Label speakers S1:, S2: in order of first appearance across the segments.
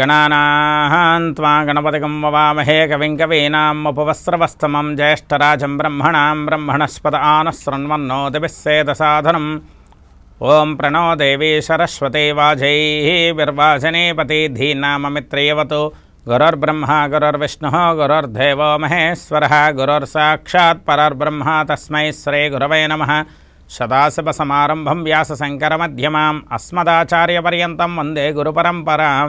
S1: ఓం గణానాం త్వా గణపతికం వవామహే కవిం కవీనాముపవస్రవస్తమం జ్యేష్ఠరాజం బ్రహ్మణాం బ్రహ్మణస్పద ఆనశృణ్వన్నో దివిస్సేదసాధనం ఓం ప్రణో దేవీ సరస్వతే వాజై విర్వాజనేపతి ధీనామమిత్రేయవతు గురుర్బ్రహ్మ గురుర్విష్ణు గురుర్దేవో మహేశ్వర గురుర్సాక్షాత్ పరర్బ్రహ్మ తస్మై శ్రీ గురవే నమ సదాశివసమారంభం వ్యాసశంకరమధ్యమాం అస్మదాచార్యపర్యంతం వందే గురుపరంపరాం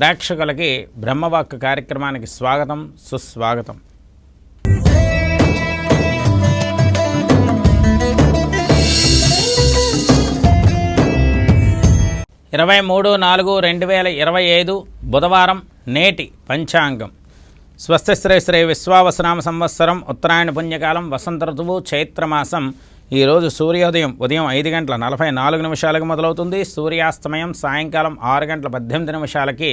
S1: ప్రేక్షకులకి బ్రహ్మవాక్ కార్యక్రమానికి స్వాగతం సుస్వాగతం. ఇరవై మూడు నాలుగు రెండు వేల ఇరవై ఐదు బుధవారం నేటి పంచాంగం. స్వస్తిశ్రీ శ్రీ విశ్వావసనామ సంవత్సరం ఉత్తరాయణ పుణ్యకాలం వసంత ఋతువు చైత్రమాసం ఈరోజు సూర్యోదయం ఉదయం ఐదు గంటల నలభై నాలుగు నిమిషాలకు మొదలవుతుంది. సూర్యాస్తమయం సాయంకాలం ఆరు గంటల పద్దెనిమిది నిమిషాలకి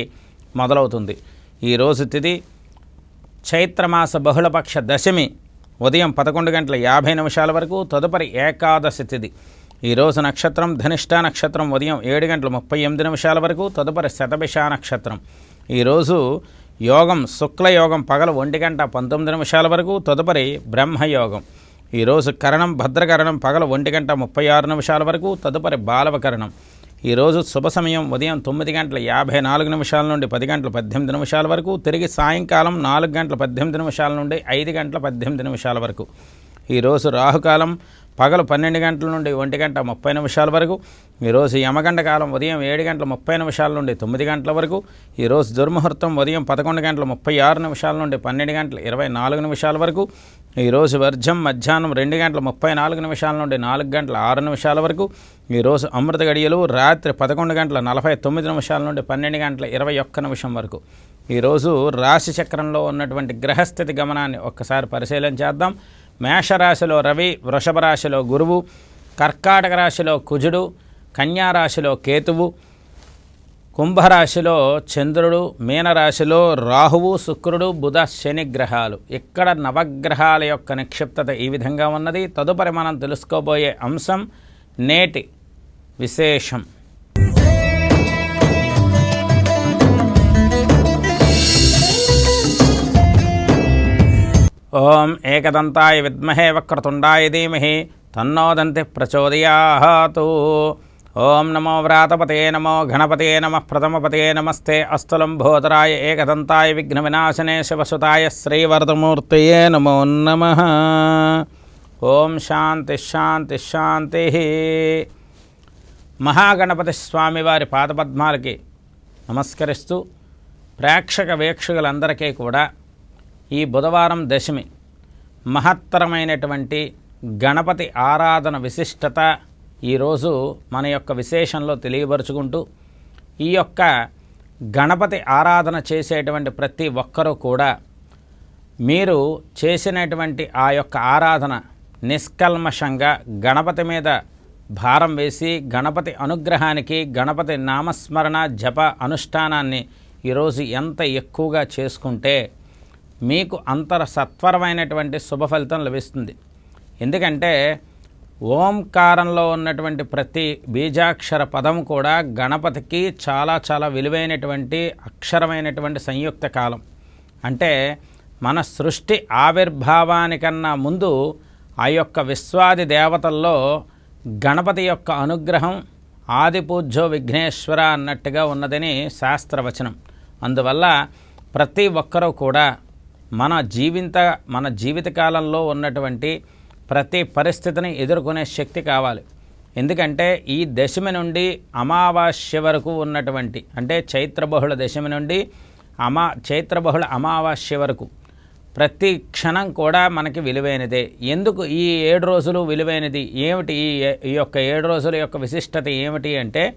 S1: మొదలవుతుంది. ఈరోజు తిథి చైత్రమాస బహుళపక్ష దశమి ఉదయం పదకొండు గంటల యాభై నిమిషాల వరకు తదుపరి ఏకాదశి తిథి ఈరోజు నక్షత్రం ధనిష్ట నక్షత్రం ఉదయం ఏడు గంటల ముప్పై ఎనిమిది నిమిషాల వరకు తదుపరి శతభిష నక్షత్రం. ఈరోజు యోగం శుక్లయోగం పగల ఒంటి గంట పంతొమ్మిది నిమిషాల వరకు తదుపరి బ్రహ్మయోగం. ఈరోజు కరణం భద్రకరణం పగల ఒంటి గంట ముప్పై ఆరు నిమిషాల వరకు తదుపరి బాలవకరణం. ఈరోజు శుభ సమయం ఉదయం తొమ్మిది గంటల యాభై నాలుగు నిమిషాల నుండి పది గంటల పద్దెనిమిది నిమిషాల వరకు తిరిగి సాయంకాలం నాలుగు గంటల పద్దెనిమిది నిమిషాల నుండి ఐదు గంటల పద్దెనిమిది నిమిషాల వరకు. ఈరోజు రాహుకాలం పగలు పన్నెండు గంటల నుండి ఒంటి గంట ముప్పై నిమిషాల వరకు ఈరోజు యమగంట కాలం ఉదయం ఏడు గంటల ముప్పై నిమిషాల నుండి తొమ్మిది గంటల వరకు ఈరోజు దుర్ముహూర్తం ఉదయం పదకొండు గంటల ముప్పై ఆరు నిమిషాల నుండి పన్నెండు గంటల ఇరవై నాలుగు నిమిషాల వరకు ఈరోజు వర్జం మధ్యాహ్నం రెండు గంటల ముప్పై నాలుగు నిమిషాల నుండి నాలుగు గంటల ఆరు నిమిషాల వరకు ఈరోజు అమృత గడియలు రాత్రి పదకొండు గంటల నలభై తొమ్మిది నిమిషాల నుండి పన్నెండు గంటల ఇరవై ఒక్క నిమిషం వరకు. ఈరోజు రాశి చక్రంలో ఉన్నటువంటి గ్రహస్థితి గమనాన్ని ఒక్కసారి పరిశీలన చేద్దాం. మేషరాశిలో రవి వృషభ రాశిలో గురువు కర్కాటక రాశిలో కుజుడు కన్యారాశిలో కేతువు కుంభరాశిలో చంద్రుడు మీనరాశిలో రాహువు శుక్రుడు బుధ శని గ్రహాలు. ఇక్కడ నవగ్రహాల యొక్క నిక్షిప్తత ఈ విధంగా ఉన్నది. తదుపరి మనం తెలుసుకోబోయే అంశం నేటి విశేషం. ఓం ఏకదంతాయ విద్మహే వక్రతుండాయ ధీమహి తన్నోదంతి ప్రచోదయాతు ఓం నమో వ్రాతపతే నమో గణపతే నమ ప్రథమపతే నమస్తే అస్తులంబోదరాయ ఏకదంతాయ విఘ్న వినాశనే శివసుతాయ శ్రీవరదమూర్తయే నమో నమ. ఓం శాంతి శాంతి శాంతి. మహాగణపతి స్వామివారి పాదపద్మాలకి నమస్కరిస్తూ ప్రేక్షక వీక్షకులందరికీ కూడా ఈ బుధవారం దశమి. మహత్తరమైనటువంటి గణపతి ఆరాధన విశిష్టత ఈరోజు మన యొక్క విశేషంలో తెలియపరుచుకుంటూ ఈ యొక్క గణపతి ఆరాధన చేసేటువంటి ప్రతి ఒక్కరూ కూడా మీరు చేసినటువంటి ఆ యొక్క ఆరాధన నిష్కల్మషంగా గణపతి మీద భారం వేసి గణపతి అనుగ్రహానికి గణపతి నామస్మరణ జప అనుష్ఠానాన్ని ఈరోజు ఎంత ఎక్కువగా చేసుకుంటే మీకు అంతర సత్వరమైనటువంటి శుభ ఫలితం లభిస్తుంది. ఎందుకంటే ఓంకారంలో ఉన్నటువంటి ప్రతి బీజాక్షర పదం కూడా గణపతికి చాలా చాలా విలువైనటువంటి అక్షరమైనటువంటి సంయుక్త కాలం. అంటే మన సృష్టి ఆవిర్భావానికన్నా ముందు ఆ యొక్క విశ్వాది దేవతల్లో గణపతి యొక్క అనుగ్రహం ఆదిపూజ్యో విఘ్నేశ్వర అన్నట్టుగా ఉన్నదని శాస్త్రవచనం. అందువల్ల ప్రతి ఒక్కరూ కూడా మన జీవిత మన జీవితకాలంలో ఉన్నటువంటి ప్రతి పరిస్థితిని ఎదుర్కొనే శక్తి కావాలి. ఎందుకంటే ఈ దశమి నుండి అమావాస్య వరకు ఉన్నటువంటి అంటే చైత్రబహుళ దశమి నుండి అమా చైత్రబహుళ అమావాస్య వరకు ప్రతి క్షణం కూడా మనకి విలువైనదే. ఎందుకు ఈ ఏడు రోజులు విలువైనది? ఏమిటి ఈ ఈ యొక్క ఏడు రోజుల యొక్క విశిష్టత ఏమిటి అంటే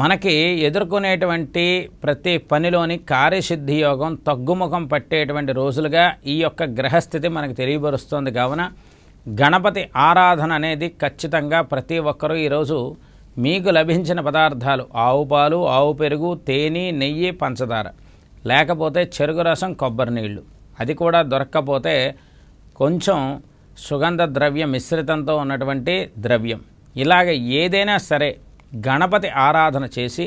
S1: మనకి ఎదుర్కొనేటువంటి ప్రతి పనిలోని కార్యసిద్ధి యోగం తగ్గుముఖం పట్టేటువంటి రోజులుగా ఈ యొక్క గ్రహస్థితి మనకు తెలియపరుస్తుంది. కావున గణపతి ఆరాధన అనేది ఖచ్చితంగా ప్రతి ఒక్కరూ ఈరోజు మీకు లభించిన పదార్థాలు. ఆవు పాలు ఆవు పెరుగు తేనె నెయ్యి పంచదార. లేకపోతే చెరుకు రసం కొబ్బరి నీళ్ళు అది కూడా దొరక్కపోతే కొంచెం సుగంధ ద్రవ్య మిశ్రితంతో ఉన్నటువంటి ద్రవ్యం. ఇలాగ ఏదైనా సరే గణపతి ఆరాధన చేసి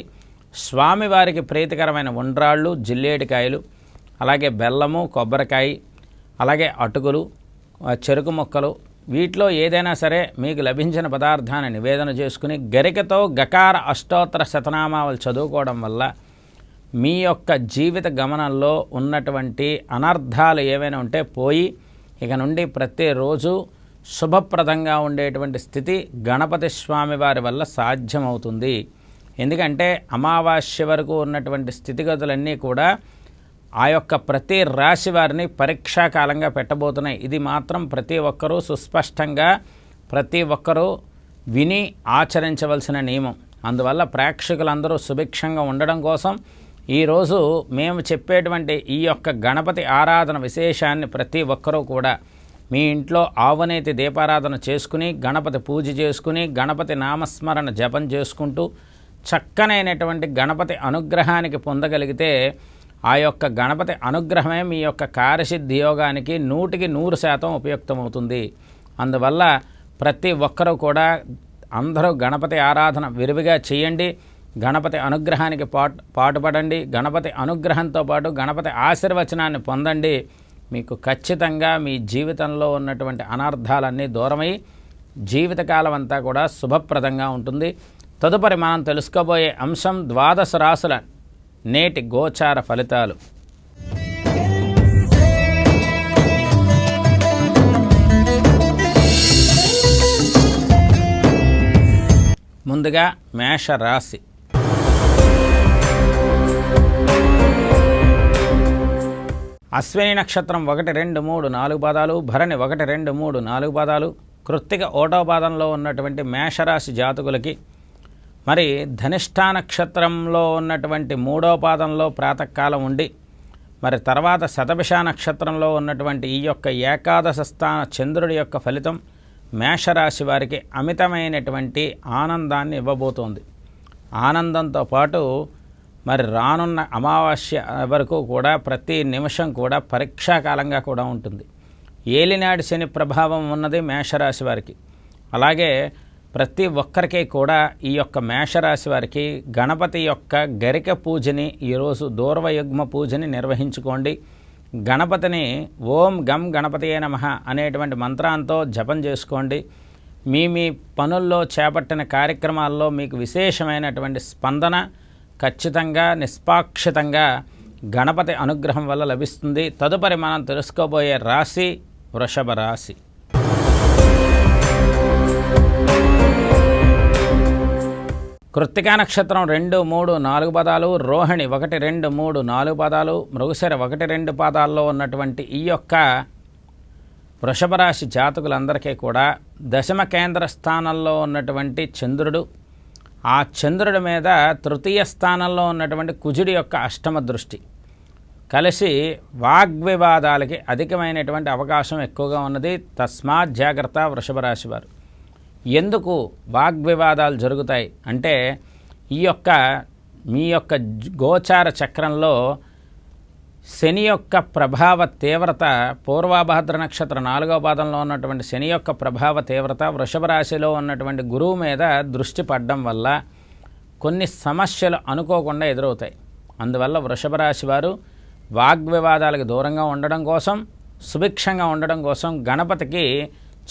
S1: స్వామివారికి ప్రీతికరమైన ఉండ్రాళ్ళు జిల్లేడికాయలు అలాగే బెల్లము కొబ్బరికాయ అలాగే అటుకులు చెరుకు మొక్కలు వీటిలో ఏదైనా సరే మీకు లభించిన పదార్థాన్ని నివేదన చేసుకుని గరికతో గకార అష్టోత్తర శతనామావళి చదువుకోవడం వల్ల మీ యొక్క జీవిత గమనంలో ఉన్నటువంటి అనర్థాలు ఏవైనా ఉంటే పోయి ఇక నుండి ప్రతిరోజు శుభప్రదంగా ఉండేటువంటి స్థితి గణపతి స్వామి వారి వల్ల సాధ్యమవుతుంది. ఎందుకంటే అమావాస్య వరకు ఉన్నటువంటి స్థితిగతులన్నీ కూడా ఆ యొక్క ప్రతి రాశి వారిని పరీక్షాకాలంగా పెట్టబోతున్నాయి. ఇది మాత్రం ప్రతి ఒక్కరూ సుస్పష్టంగా ప్రతి ఒక్కరూ విని ఆచరించవలసిన నియమం. అందువల్ల ప్రేక్షకులందరూ సుభిక్షంగా ఉండడం కోసం ఈరోజు మేము చెప్పేటువంటి ఈ యొక్క గణపతి ఆరాధన విశేషాన్ని ప్రతి ఒక్కరూ కూడా మీ ఇంట్లో ఆవునేతి దీపారాధన చేసుకుని గణపతి పూజ చేసుకుని గణపతి నామస్మరణ జపం చేసుకుంటూ చక్కనైనటువంటి గణపతి అనుగ్రహానికి పొందగలిగితే ఆ యొక్క గణపతి అనుగ్రహమే మీ యొక్క కార్యసిద్ధి యోగానికి నూటికి నూరు శాతం ఉపయుక్తమవుతుంది. అందువల్ల ప్రతి ఒక్కరూ కూడా అందరూ గణపతి ఆరాధన విరివిగా చేయండి. గణపతి అనుగ్రహానికి పాటు పాటుపడండి. గణపతి అనుగ్రహంతో పాటు గణపతి ఆశీర్వచనాన్ని పొందండి. మీకు ఖచ్చితంగా మీ జీవితంలో ఉన్నటువంటి అనర్థాలన్నీ దూరమై జీవితకాలం అంతా కూడా శుభప్రదంగా ఉంటుంది. తదుపరి మనం తెలుసుకోబోయే అంశం ద్వాదశ రాసుల నేటి గోచార ఫలితాలు. ముందుగా మేష అశ్విని నక్షత్రం ఒకటి రెండు మూడు నాలుగు పాదాలు భరణి ఒకటి రెండు మూడు నాలుగు పాదాలు కృత్తిక ఓటో పాదంలో ఉన్నటువంటి మేషరాశి జాతకులకి మరి ధనిష్ఠా నక్షత్రంలో ఉన్నటువంటి మూడో పాదంలో ప్రాతకాలం ఉండి మరి తర్వాత శతభిష నక్షత్రంలో ఉన్నటువంటి ఈ యొక్క ఏకాదశ స్థాన చంద్రుడి యొక్క ఫలితం మేషరాశి వారికి అమితమైనటువంటి ఆనందాన్ని ఇవ్వబోతోంది. ఆనందంతో పాటు మరి రానున్న అమావాస్య వరకు కూడా ప్రతి నిమిషం కూడా పరీక్షాకాలంగా కూడా ఉంటుంది. ఏలినాడి శని ప్రభావం ఉన్నది మేషరాశి వారికి. అలాగే ప్రతి ఒక్కరికి కూడా ఈ యొక్క మేషరాశి వారికి గణపతి యొక్క గరిక పూజని ఈరోజు దూర్వయుగ్మ పూజని నిర్వహించుకోండి. గణపతిని ఓం గం గణపతి నమ అనేటువంటి మంత్రాంతో జపం చేసుకోండి. మీ మీ పనుల్లో చేపట్టిన కార్యక్రమాల్లో మీకు విశేషమైనటువంటి స్పందన ఖచ్చితంగా నిష్పాక్షితంగా గణపతి అనుగ్రహం వల్ల లభిస్తుంది. తదుపరి మనం తెలుసుకోబోయే రాశి వృషభ రాశి. కృత్తికా నక్షత్రం రెండు మూడు నాలుగు పదాలు రోహిణి ఒకటి రెండు మూడు నాలుగు పదాలు మృగశర ఒకటి రెండు పాదాల్లో ఉన్నటువంటి ఈ యొక్క వృషభరాశి జాతకులందరికీ కూడా దశమ కేంద్ర స్థానంలో ఉన్నటువంటి చంద్రుడు ఆ చంద్రుడి మీద తృతీయ స్థానంలో ఉన్నటువంటి కుజుడి యొక్క అష్టమ దృష్టి. కలిసి వాగ్వివాదాలకి అధికమైనటువంటి అవకాశం ఎక్కువగా ఉన్నది తస్మాత్ జాగ్రత్త వృషభ రాశి వారు. ఎందుకు వాగ్వివాదాలు జరుగుతాయి అంటే ఈ యొక్క మీ యొక్క గోచార చక్రంలో శని యొక్క ప్రభావ తీవ్రత పూర్వాభాద్ర నక్షత్ర నాలుగో పాదంలో ఉన్నటువంటి శని యొక్క ప్రభావ తీవ్రత వృషభ రాశిలో ఉన్నటువంటి గురువు మీద దృష్టి పడడం వల్ల కొన్ని సమస్యలు అనుకోకుండా ఎదురవుతాయి. అందువల్ల వృషభ రాశి వారు వాగ్వివాదాలకు దూరంగా ఉండడం కోసం సుభిక్షంగా ఉండడం కోసం గణపతికి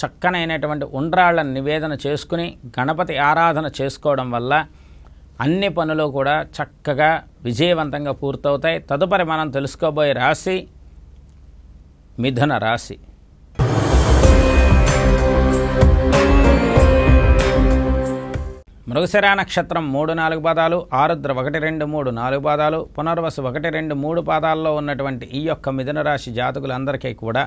S1: చక్కనైనటువంటి ఉండ్రాళ్ళను నివేదన చేసుకుని గణపతి ఆరాధన చేసుకోవడం వల్ల అన్ని పనులు కూడా చక్కగా విజయవంతంగా పూర్తవుతాయి. తదుపరి మనం తెలుసుకోబోయే రాశి మిథున రాశి. మృగశిరా నక్షత్రం మూడు నాలుగు పాదాలు ఆరుద్ర ఒకటి రెండు మూడు నాలుగు పాదాలు పునర్వసు ఒకటి రెండు మూడు పాదాల్లో ఉన్నటువంటి ఈ యొక్క మిథున రాశి జాతకులందరికీ కూడా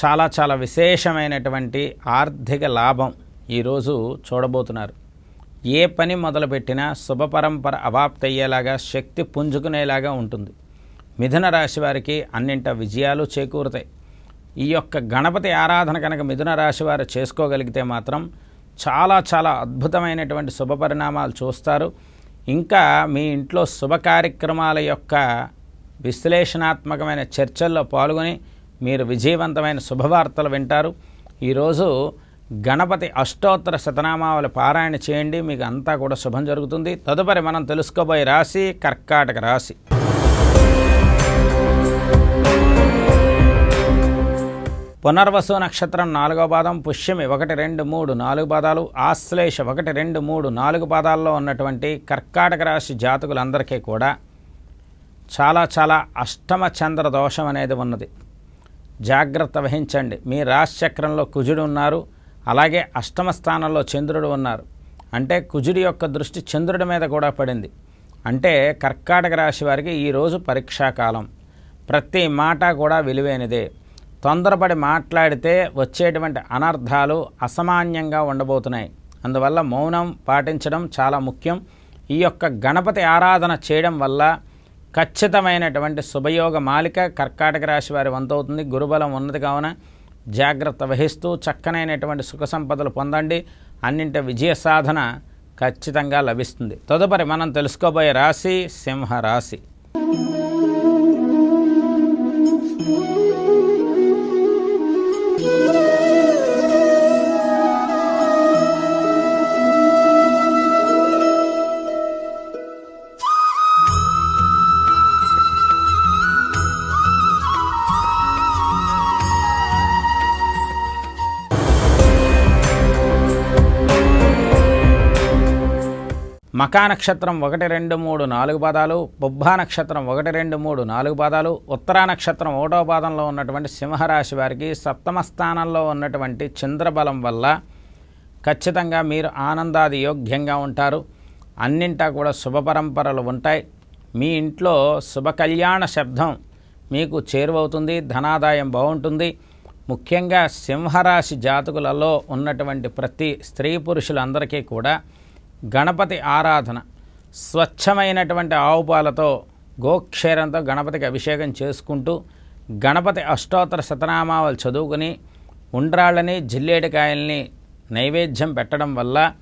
S1: చాలా చాలా విశేషమైనటువంటి ఆర్థిక లాభం ఈరోజు చూడబోతున్నారు. ఏ పని మొదలుపెట్టినా శుభపరంపర అవాప్తయ్యేలాగా శక్తి పుంజుకునేలాగా ఉంటుంది. మిథున రాశి వారికి అన్నింట విజయాలు చేకూరుతాయి. ఈ యొక్క గణపతి ఆరాధన కనుక మిథున రాశి వారు చేసుకోగలిగితే మాత్రం చాలా చాలా అద్భుతమైనటువంటి శుభ పరిణామాలు చూస్తారు. ఇంకా మీ ఇంట్లో శుభ కార్యక్రమాల యొక్క విశ్లేషణాత్మకమైన చర్చల్లో పాల్గొని మీరు విజయవంతమైన శుభవార్తలు వింటారు. ఈరోజు గణపతి అష్టోత్తర శతనామావళి పారాయణ చేయండి మీకు అంతా కూడా శుభం జరుగుతుంది. తదుపరి మనం తెలుసుకోబోయే రాశి కర్కాటక రాశి. పునర్వసు నక్షత్రం నాలుగో పాదం పుష్యమి ఒకటి రెండు మూడు నాలుగు పాదాలు ఆశ్లేష ఒకటి రెండు మూడు నాలుగు పాదాల్లో ఉన్నటువంటి కర్కాటక రాశి జాతకులందరికీ కూడా చాలా చాలా అష్టమ చంద్ర దోషం అనేది ఉన్నది. జాగ్రత్త వహించండి. మీ రాశిచక్రంలో కుజుడు ఉన్నారు. అలాగే అష్టమ స్థానంలో చంద్రుడు ఉన్నారు. అంటే కుజుడి యొక్క దృష్టి చంద్రుడి మీద కూడా పడింది. అంటే కర్కాటక రాశి వారికి ఈరోజు పరీక్షాకాలం ప్రతి మాట కూడా విలువైనదే. తొందరపడి మాట్లాడితే వచ్చేటువంటి అనర్థాలు అసామాన్యంగా ఉండబోతున్నాయి. అందువల్ల మౌనం పాటించడం చాలా ముఖ్యం. ఈ యొక్క గణపతి ఆరాధన చేయడం వల్ల ఖచ్చితమైనటువంటి శుభయోగ మాలిక కర్కాటక రాశి వారి వంతవుతుంది. గురుబలం ఉన్నది కావున జాగ్రత్త వహిస్తూ చక్కనైనటువంటి సుఖ సంపదలు పొందండి. అన్నింటి విజయ సాధన ఖచ్చితంగా లభిస్తుంది. తదుపరి మనం తెలుసుకోబోయే రాశి సింహ మకా నక్షత్రం ఒకటి రెండు మూడు నాలుగు పాదాలు బొబ్బా నక్షత్రం ఒకటి రెండు మూడు నాలుగు పాదాలు ఉత్తరా నక్షత్రం ఒకటో పాదంలో ఉన్నటువంటి సింహరాశి వారికి సప్తమ స్థానంలో ఉన్నటువంటి చంద్రబలం వల్ల ఖచ్చితంగా మీరు ఆనందాది యోగ్యంగా ఉంటారు. అన్నింటా కూడా శుభ పరంపరలు ఉంటాయి. మీ ఇంట్లో శుభ కళ్యాణ శబ్దం మీకు చేరువవుతుంది ధనాదాయం బాగుంటుంది. ముఖ్యంగా సింహరాశి జాతకులలో ఉన్నటువంటి ప్రతి స్త్రీ పురుషులందరికీ కూడా గణపతి ఆరాధన స్వచ్ఛమైనటువంటి ఆవు పాలతో గోక్షేరంతో గణపతికి అభిషేకం చేసుకుంటూ గణపతి అష్టోత్తర శతనామావళి చదువుకుని ఉండ్రాళ్ళని జిల్లేడికాయల్ని నైవేద్యం పెట్టడం వల్ల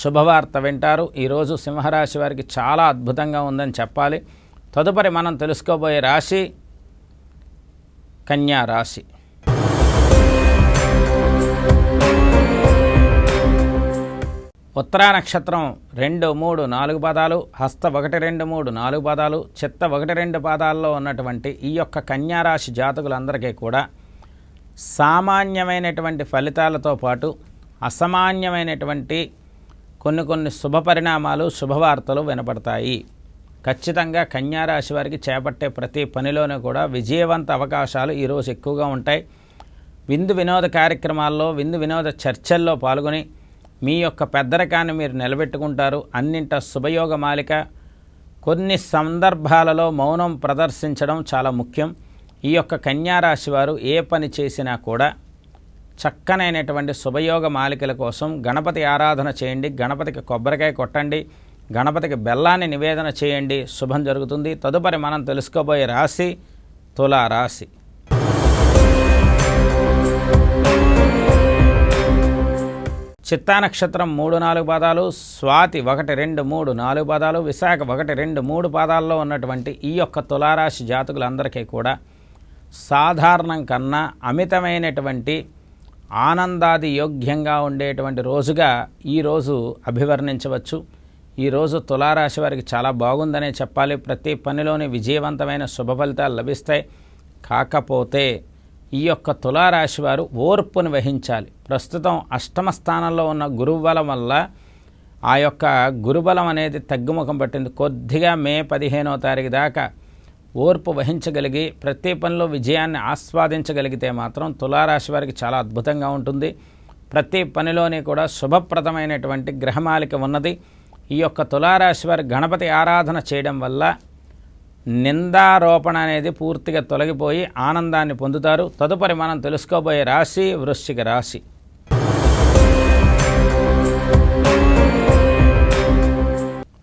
S1: శుభవార్త వింటారు. ఈరోజు సింహరాశి వారికి చాలా అద్భుతంగా ఉందని చెప్పాలి. తదుపరి మనం తెలుసుకోబోయే రాశి కన్యా రాశి. ఉత్తరా నక్షత్రం రెండు మూడు నాలుగు పాదాలు హస్త ఒకటి రెండు మూడు నాలుగు పాదాలు చిత్త ఒకటి రెండు పాదాల్లో ఉన్నటువంటి ఈ యొక్క కన్యారాశి జాతకులందరికీ కూడా సామాన్యమైనటువంటి ఫలితాలతో పాటు అసామాన్యమైనటువంటి కొన్ని కొన్ని శుభ పరిణామాలు శుభవార్తలు వినపడతాయి. ఖచ్చితంగా కన్యారాశి వారికి చేపట్టే ప్రతి పనిలోనూ కూడా విజయవంత అవకాశాలు ఈరోజు ఎక్కువగా ఉంటాయి. విందు వినోద కార్యక్రమాల్లో విందు వినోద చర్చల్లో పాల్గొని మీ యొక్క పెద్దరికాన్ని మీరు నిలబెట్టుకుంటారు. అన్నింట శుభయోగ మాలిక. కొన్ని సందర్భాలలో మౌనం ప్రదర్శించడం చాలా ముఖ్యం. ఈ యొక్క కన్యారాశి వారు ఏ పని చేసినా కూడా చక్కనైనటువంటి శుభయోగ మాలికల కోసం గణపతి ఆరాధన చేయండి. గణపతికి కొబ్బరికాయ కొట్టండి. గణపతికి బెల్లాన్ని నివేదన చేయండి. శుభం జరుగుతుంది. తదుపరి మనం తెలుసుకోబోయే రాశి తులా చిత్తా నక్షత్రం మూడు నాలుగు పాదాలు స్వాతి ఒకటి రెండు మూడు నాలుగు పాదాలు విశాఖ ఒకటి రెండు మూడు పాదాల్లో ఉన్నటువంటి ఈ యొక్క తులారాశి జాతకులందరికీ కూడా సాధారణం కన్నా అమితమైనటువంటి ఆనందాది యోగ్యంగా ఉండేటువంటి రోజుగా ఈరోజు అభివర్ణించవచ్చు. ఈరోజు తులారాశి వారికి చాలా బాగుందనే చెప్పాలి. ప్రతి పనిలోని విజయవంతమైన శుభ ఫలితాలు లభిస్తాయి. కాకపోతే ఈ యొక్క తులారాశి వారు ఓర్పును వహించాలి. ప్రస్తుతం అష్టమ స్థానంలో ఉన్న గురుబలం వల్ల ఆ యొక్క గురుబలం అనేది తగ్గుముఖం పట్టింది. కొద్దిగా మే పదిహేనో తారీఖు దాకా ఓర్పు వహించగలిగి ప్రతి పనిలో విజయాన్ని ఆస్వాదించగలిగితే మాత్రం తులారాశి వారికి చాలా అద్భుతంగా ఉంటుంది. ప్రతి పనిలోని కూడా శుభప్రదమైనటువంటి గ్రహమాలిక ఉన్నది. ఈ యొక్క తులారాశి వారి గణపతి ఆరాధన చేయడం వల్ల నిందారోపణ అనేది పూర్తిగా తొలగిపోయి ఆనందాన్ని పొందుతారు. తదుపరి మనం తెలుసుకోబోయే రాశి వృశ్చిక రాశి.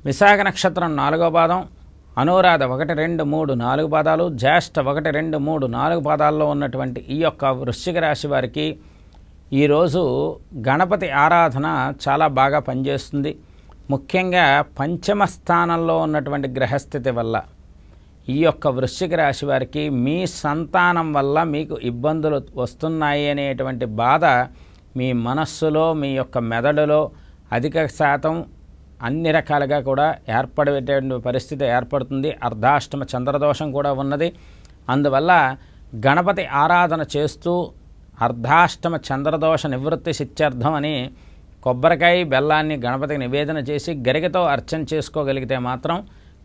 S1: విశాఖ నక్షత్రం నాలుగో పాదం అనురాధ ఒకటి రెండు మూడు నాలుగు పాదాలు జ్యేష్ఠ ఒకటి రెండు మూడు నాలుగు పాదాల్లో ఉన్నటువంటి ఈ యొక్క వృశ్చిక రాశి వారికి ఈరోజు గణపతి ఆరాధన చాలా బాగా పనిచేస్తుంది. ముఖ్యంగా పంచమ స్థానంలో ఉన్నటువంటి గ్రహస్థితి వల్ల ఈ యొక్క వృశ్చిక రాశి వారికి మీ సంతానం వల్ల మీకు ఇబ్బందులు వస్తున్నాయి అనేటువంటి బాధ మీ మనస్సులో మీ యొక్క మెదడులో అధిక శాతం అన్ని రకాలుగా కూడా ఏర్పడేటువంటి పరిస్థితి ఏర్పడుతుంది. అర్ధాష్టమ చంద్రదోషం కూడా ఉన్నది. అందువల్ల గణపతి ఆరాధన చేస్తూ అర్ధాష్టమ చంద్రదోష నివృత్తి సిత్యర్థం అని కొబ్బరికాయ బెల్లాన్ని గణపతికి నివేదన చేసి గరికతో అర్చన చేసుకోగలిగితే మాత్రం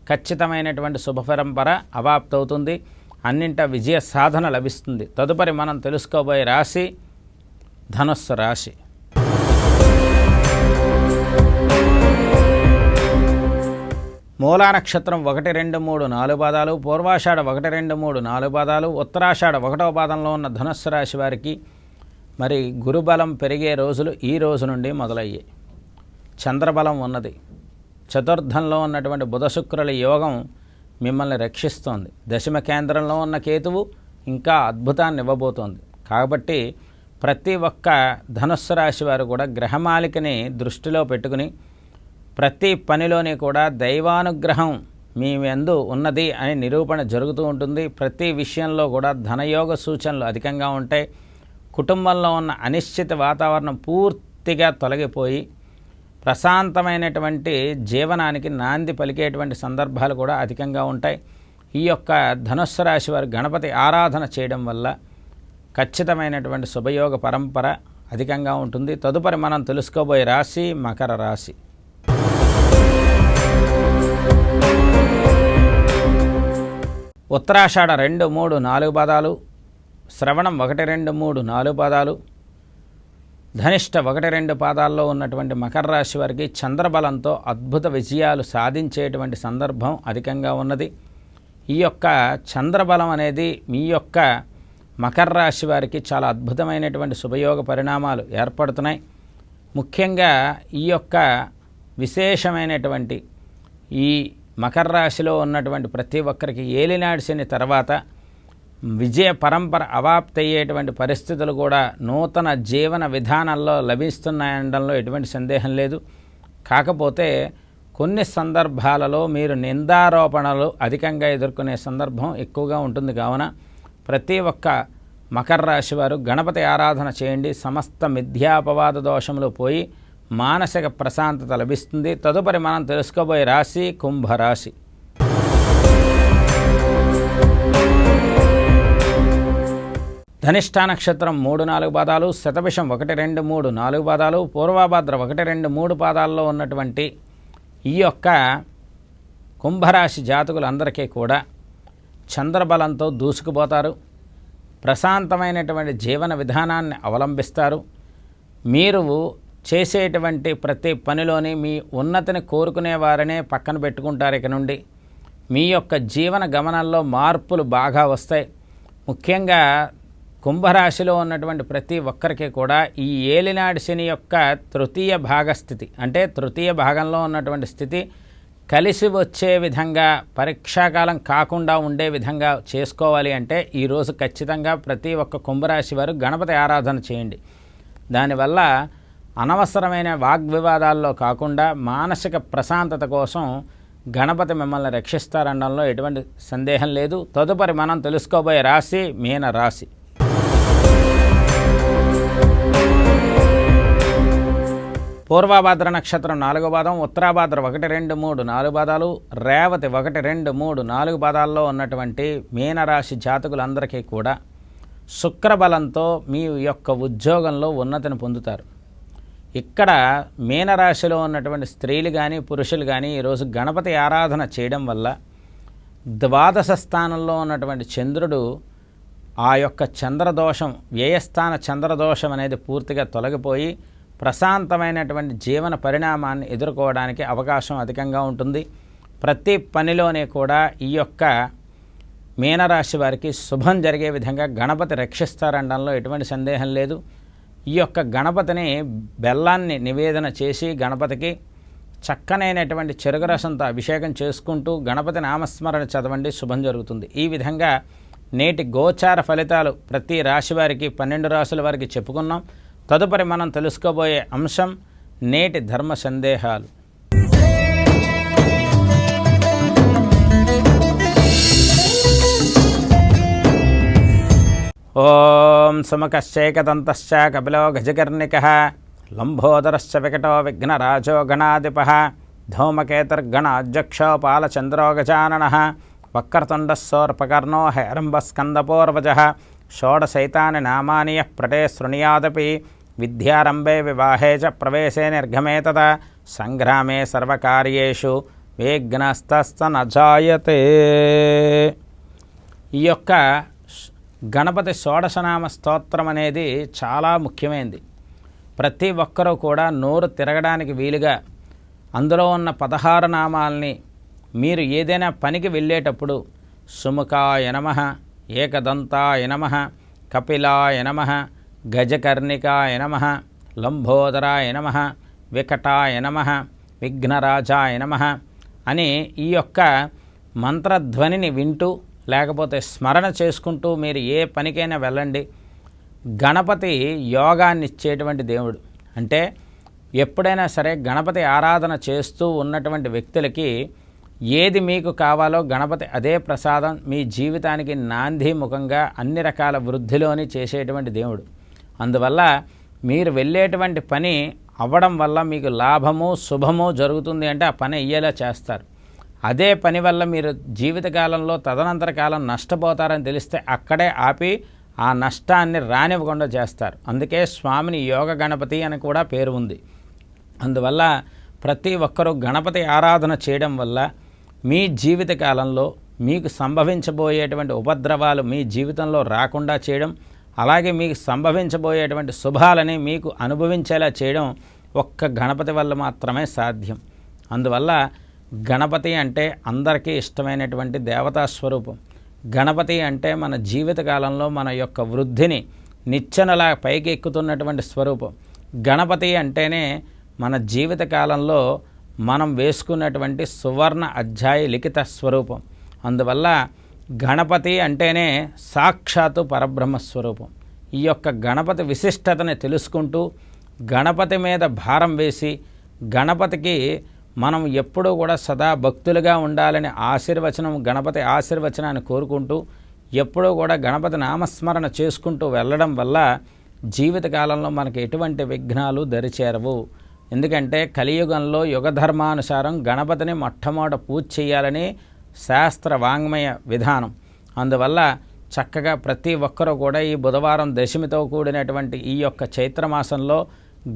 S1: ఖచ్చితమైనటువంటి శుభపరంపర అవాప్తవుతుంది. అన్నింట విజయ సాధన లభిస్తుంది. తదుపరి మనం తెలుసుకోబోయే రాశి ధనుస్సు రాశి. మూలా నక్షత్రం ఒకటి రెండు మూడు నాలుగు పాదాలు పూర్వాషాఢ ఒకటి రెండు మూడు నాలుగు పాదాలు ఉత్తరాషాఢ ఒకటవ పాదంలో ఉన్న ధనుస్సు రాశి వారికి మరి గురుబలం పెరిగే రోజులు ఈ రోజు నుండి మొదలయ్యాయి. చంద్రబలం ఉన్నది. చతుర్థంలో ఉన్నటువంటి బుధ శుక్రుల యోగం మిమ్మల్ని రక్షిస్తోంది. దశమ కేంద్రంలో ఉన్న కేతువు ఇంకా అద్భుతాన్ని ఇవ్వబోతోంది. కాబట్టి ప్రతి ఒక్క ధనుస్సు రాశి వారు కూడా గ్రహమాలికని దృష్టిలో పెట్టుకుని ప్రతి పనిలోని కూడా దైవానుగ్రహం మీ ఎందు ఉన్నది అని నిరూపణ జరుగుతూ ఉంటుంది. ప్రతి విషయంలో కూడా ధనయోగ సూచనలు అధికంగా ఉంటాయి. కుటుంబంలో ఉన్న అనిశ్చిత వాతావరణం పూర్తిగా తొలగిపోయి ప్రశాంతమైనటువంటి జీవనానికి నాంది పలికేటువంటి సందర్భాలు కూడా అధికంగా ఉంటాయి. ఈ యొక్క ధనుస్సు రాశి వారు గణపతి ఆరాధన చేయడం వల్ల ఖచ్చితమైనటువంటి శుభయోగ పరంపర అధికంగా ఉంటుంది. తదుపరి మనం తెలుసుకోబోయే రాశి మకర రాశి. ఉత్తరాషాఢ రెండు మూడు నాలుగు పదాలు శ్రవణం ఒకటి రెండు మూడు నాలుగు పదాలు ధనిష్ట ఒకటి రెండు పాదాల్లో ఉన్నటువంటి మకర రాశి వారికి చంద్రబలంతో అద్భుత విజయాలు సాధించేటువంటి సందర్భం అధికంగా ఉన్నది. ఈ యొక్క చంద్రబలం అనేది మీ యొక్క మకర రాశి వారికి చాలా అద్భుతమైనటువంటి శుభయోగ పరిణామాలు ఏర్పడుతున్నాయి. ముఖ్యంగా ఈ యొక్క విశేషమైనటువంటి ఈ మకర రాశిలో ఉన్నటువంటి ప్రతి ఒక్కరికి ఏలినాడు శని తర్వాత విజయ పరంపర అవాప్తయ్యేటువంటి పరిస్థితులు కూడా నూతన జీవన విధానాల్లో లభిస్తున్నాయనడంలో ఎటువంటి సందేహం లేదు. కాకపోతే కొన్ని సందర్భాలలో మీరు నిందారోపణలు అధికంగా ఎదుర్కొనే సందర్భం ఎక్కువగా ఉంటుంది. కావున ప్రతి ఒక్క మకర రాశి వారు గణపతి ఆరాధన చేయండి. సమస్త మిథ్యాపవాద దోషములు పోయి మానసిక ప్రశాంతత లభిస్తుంది. తదుపరి మనం తెలుసుకోబోయే రాశి కుంభరాశి. ధనిష్ఠా నక్షత్రం మూడు నాలుగు పాదాలు శతభిషం ఒకటి రెండు మూడు నాలుగు పాదాలు పూర్వభద్ర ఒకటి రెండు మూడు పాదాల్లో ఉన్నటువంటి ఈ యొక్క కుంభరాశి జాతకులందరికీ కూడా చంద్రబలంతో దూసుకుపోతారు. ప్రశాంతమైనటువంటి జీవన విధానాన్ని అవలంబిస్తారు. మీరు చేసేటువంటి ప్రతి పనిలోని మీ ఉన్నతిని కోరుకునే వారనే పక్కన పెట్టుకుంటారు ఇక నుండి. మీ యొక్క జీవన గమనంలో మార్పులు బాగా వస్తాయి. ముఖ్యంగా కుంభరాశిలో ఉన్నటువంటి ప్రతి ఒక్కరికి కూడా ఈ ఏలినాడు శని యొక్క తృతీయ భాగస్థితి అంటే తృతీయ భాగంలో ఉన్నటువంటి స్థితి కలిసి వచ్చే విధంగా పరీక్షాకాలం కాకుండా ఉండే విధంగా చేసుకోవాలి అంటే ఈరోజు ఖచ్చితంగా ప్రతి ఒక్క కుంభరాశి వారు గణపతి ఆరాధన చేయండి. దానివల్ల అనవసరమైన వాగ్వివాదాల్లో కాకుండా మానసిక ప్రశాంతత కోసం గణపతి మిమ్మల్ని రక్షిస్తారనడంలో ఎటువంటి సందేహం లేదు. తదుపరి మనం తెలుసుకోబోయే రాశి మీన రాశి పూర్వభాద్ర నక్షత్రం నాలుగో పాదం ఉత్తరాభాద్ర ఒకటి రెండు మూడు నాలుగు పాదాలు రేవతి ఒకటి రెండు మూడు నాలుగు పాదాల్లో ఉన్నటువంటి మీనరాశి జాతకులందరికీ కూడా శుక్రబలంతో మీ యొక్క ఉద్యోగంలో ఉన్నతిని పొందుతారు. ఇక్కడ మీనరాశిలో ఉన్నటువంటి స్త్రీలు కానీ పురుషులు కానీ ఈరోజు గణపతి ఆరాధన చేయడం వల్ల ద్వాదశ స్థానంలో ఉన్నటువంటి చంద్రుడు ఆ యొక్క చంద్రదోషం వ్యయస్థాన చంద్రదోషం అనేది పూర్తిగా తొలగిపోయి ప్రశాంతమైనటువంటి జీవన పరిణామాన్ని ఎదుర్కోవడానికి అవకాశం అధికంగా ఉంటుంది. ప్రతి పనిలోనే కూడా ఈ యొక్క మీనరాశి వారికి శుభం జరిగే విధంగా గణపతి రక్షిస్తారనడంలో ఎటువంటి సందేహం లేదు. ఈ యొక్క గణపతిని బెల్లాన్ని నివేదన చేసి గణపతికి చక్కనైనటువంటి చెరుకు రసంతో అభిషేకం చేసుకుంటూ గణపతి నామస్మరణ చదవండి శుభం జరుగుతుంది. ఈ విధంగా నేటి గోచార ఫలితాలు ప్రతి రాశి వారికి పన్నెండు రాశుల వారికి చెప్పుకున్నాం. తదుపరి మనం తెలుసుకోబోయే అంశం నేటి ధర్మ సందేహాలు. ఓం సుమకశ్చైకదంతశ్చ కపిలో గజకర్ణిక లంబోదరశ్చ వికటో విఘ్నరాజో గణాధిప ధూమకేతర్గణాధ్యక్షో పాలచంద్రో గజానన వక్రతుండస్సోర్పకర్ణో హైరంభస్కందపూర్వజ షోడశైతాని నామాని ప్రటే శృణుయాదపి విద్యారంభే వివాహే చ ప్రవేశే నిర్గమే తదా సంగ్రామే సర్వకార్యేషు విఘ్నస్తస్తనజాయతే ఈ యొక్క గణపతి షోడశనామ స్తోత్రం అనేది చాలా ముఖ్యమైనది ప్రతి ఒక్కరూ కూడా నోరు తిరగడానికి వీలుగా అందులో ఉన్న పదహారు నామాల్ని మీరు ఏదైనా పనికి వెళ్ళేటప్పుడు సుముఖాయ నమ ఏకదంతాయ నమ కపిలాయ నమ గజకర్ణికాయ నమ లంబోదరాయ నమ వికటాయ నమ విఘ్నరాజాయ నమ అని ఈ యొక్క మంత్రధ్వనిని వింటూ లేకపోతే స్మరణ చేసుకుంటూ మీరు ఏ పనికైనా వెళ్ళండి. గణపతి యోగాన్ని ఇచ్చేటువంటి దేవుడు. అంటే ఎప్పుడైనా సరే గణపతి ఆరాధన చేస్తూ ఉన్నటువంటి వ్యక్తులకి ఏది మీకు కావాలో గణపతి అదే ప్రసాదం మీ జీవితానికి నాంది ముఖంగా అన్ని రకాల వృద్ధిలోని చేసేటువంటి దేవుడు. అందువల్ల మీరు వెళ్ళేటువంటి పని అవ్వడం వల్ల మీకు లాభము శుభము జరుగుతుంది అంటే ఆ పని అయ్యేలా చేస్తారు. అదే పని వల్ల మీరు జీవితకాలంలో తదనంతర కాలం నష్టపోతారని తెలిస్తే అక్కడే ఆపి ఆ నష్టాన్ని రానివ్వకుండా చేస్తారు. అందుకే స్వామిని యోగ గణపతి అని కూడా పేరు ఉంది. అందువల్ల ప్రతి ఒక్కరూ గణపతి ఆరాధన చేయడం వల్ల మీ జీవిత కాలంలో మీకు సంభవించబోయేటువంటి ఉపద్రవాలు మీ జీవితంలో రాకుండా చేయడం అలాగే మీకు సంభవించబోయేటువంటి శుభాలని మీకు అనుభవించేలా చేయడం ఒక్క గణపతి వల్ల మాత్రమే సాధ్యం. అందువల్ల గణపతి అంటే అందరికీ ఇష్టమైనటువంటి దేవతా స్వరూపం. గణపతి అంటే మన జీవితకాలంలో మన యొక్క వృద్ధిని నిచ్చెనలా పైకి ఎక్కుతున్నటువంటి స్వరూపం. గణపతి అంటేనే మన జీవితకాలంలో మనం వేసుకున్నటువంటి సువర్ణ అధ్యాయ లిఖిత స్వరూపం. అందువల్ల గణపతి అంటేనే సాక్షాత్తు పరబ్రహ్మ స్వరూపం. ఈ యొక్క గణపతి విశిష్టతని తెలుసుకుంటూ గణపతి మీద భారం వేసి గణపతికి మనం ఎప్పుడూ కూడా సదా భక్తులుగా ఉండాలని ఆశీర్వచనం గణపతి ఆశీర్వచనాన్ని కోరుకుంటూ ఎప్పుడూ కూడా గణపతి నామస్మరణ చేసుకుంటూ వెళ్ళడం వల్ల జీవితకాలంలో మనకి ఎటువంటి విఘ్నాలు దరిచేరవు. ఎందుకంటే కలియుగంలో యుగధర్మానుసారం గణపతిని మొట్టమొదట పూజ చేయాలని శాస్త్ర వాంగ్మయ విధానం. అందువల్ల చక్కగా ప్రతి ఒక్కరూ కూడా ఈ బుధవారం దశమితో కూడినటువంటి ఈ యొక్క చైత్రమాసంలో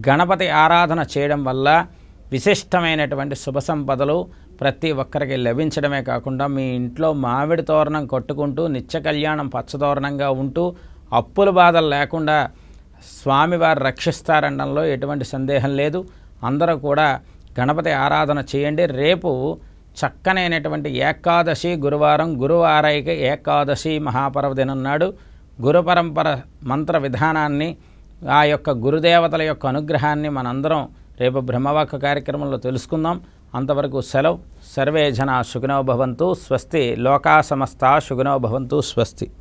S1: గణపతి ఆరాధన చేయడం వల్ల విశిష్టమైనటువంటి శుభ సంపదలు ప్రతి ఒక్కరికి లభించడమే కాకుండా మీ ఇంట్లో మామిడి తోరణం కొట్టుకుంటూ నిత్య కళ్యాణం పచ్చతోరణంగా ఉంటూ అప్పుల బాధలు లేకుండా స్వామివారు రక్షిస్తారనడంలో ఎటువంటి సందేహం లేదు. అందరూ కూడా గణపతి ఆరాధన చేయండి. రేపు చక్కనైనటువంటి ఏకాదశి గురువారం గురువారైక ఏకాదశి మహాపర్వదినం నాడు గురు పరంపర మంత్ర విధానాన్ని ఆ యొక్క గురుదేవతల యొక్క అనుగ్రహాన్ని మనందరం రేపు బ్రహ్మవాక కార్యక్రమంలో తెలుసుకుందాం. అంతవరకు సెలవు. సర్వే జన సుఖినో భవంతు. స్వస్తి. లోకా సమస్త సుఖినో భవంతు. స్వస్తి.